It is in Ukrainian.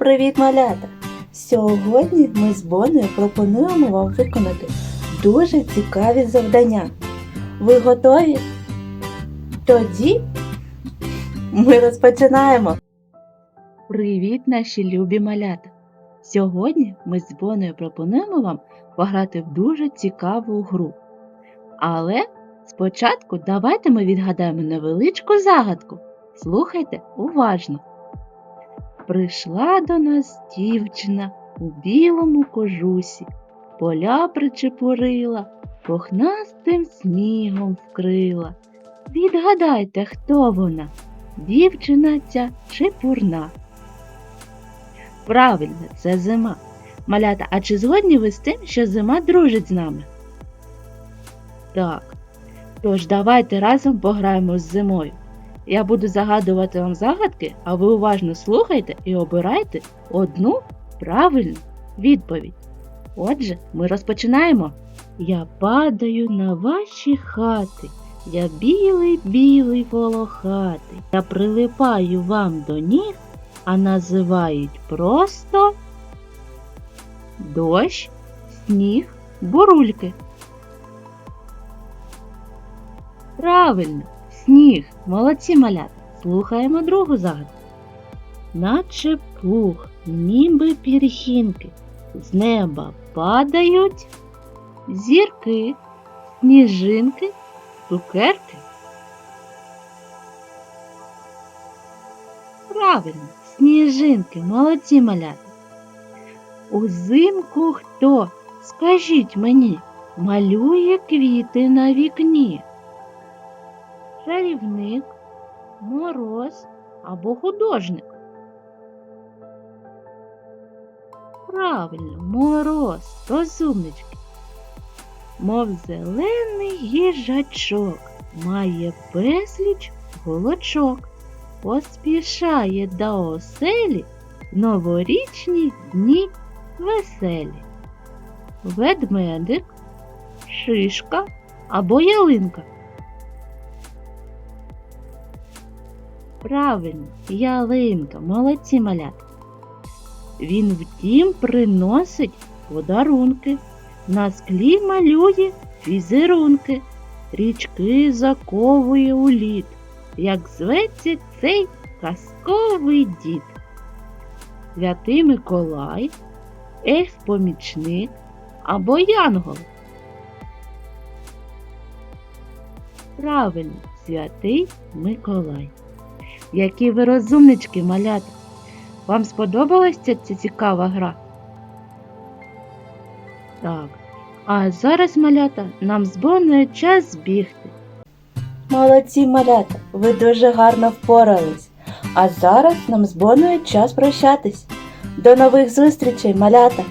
Привіт, малята! Сьогодні ми з Боною пропонуємо вам виконати дуже цікаві завдання. Ви готові? Тоді ми розпочинаємо. Привіт, наші любі малята! Сьогодні ми з Боною пропонуємо вам пограти в дуже цікаву гру. Але спочатку давайте ми відгадаємо невеличку загадку. Слухайте уважно. Прийшла до нас дівчина у білому кожусі, поля причепурила, пухнастим снігом вкрила. Відгадайте, хто вона? Дівчина ця чепурна. Правильно, це зима. Малята, а чи згодні ви з тим, що зима дружить з нами? Так. Тож давайте разом пограємо з зимою. Я буду загадувати вам загадки, а ви уважно слухайте і обирайте одну правильну відповідь. Отже, ми розпочинаємо. Я падаю на ваші хати. Я білий, білий волохатий. Я прилипаю вам до ніг, а називають просто дощ, сніг, бурульки. Правильно, сніг. Молодці малята. Слухаємо другу загадку. Наче пух, ніби пір'їнки, з неба падають зірки, сніжинки, цукерки. Правильно, сніжинки, молодці малята. Узимку хто, скажіть мені, малює квіти на вікні? Чарівник, мороз або художник. Правильно, мороз, розумнички. Мов зелений їжачок, має безліч голочок, поспішає до оселі новорічні дні веселі. Ведмедик, шишка або ялинка. Правильно, ялинка, молодці малята. Він втім приносить подарунки, на склі малює візерунки, річки заковує у лід, як зветься цей казковий дід. Святий Миколай, ельф-помічник або янгол. Правильно, святий Миколай. Які ви розумнички, малята! Вам сподобалася ця цікава гра? Так. А зараз, малята, нам з Боною час збігти. Молодці, малята, ви дуже гарно впорались. А зараз нам з Боною час прощатись. До нових зустрічей, малята!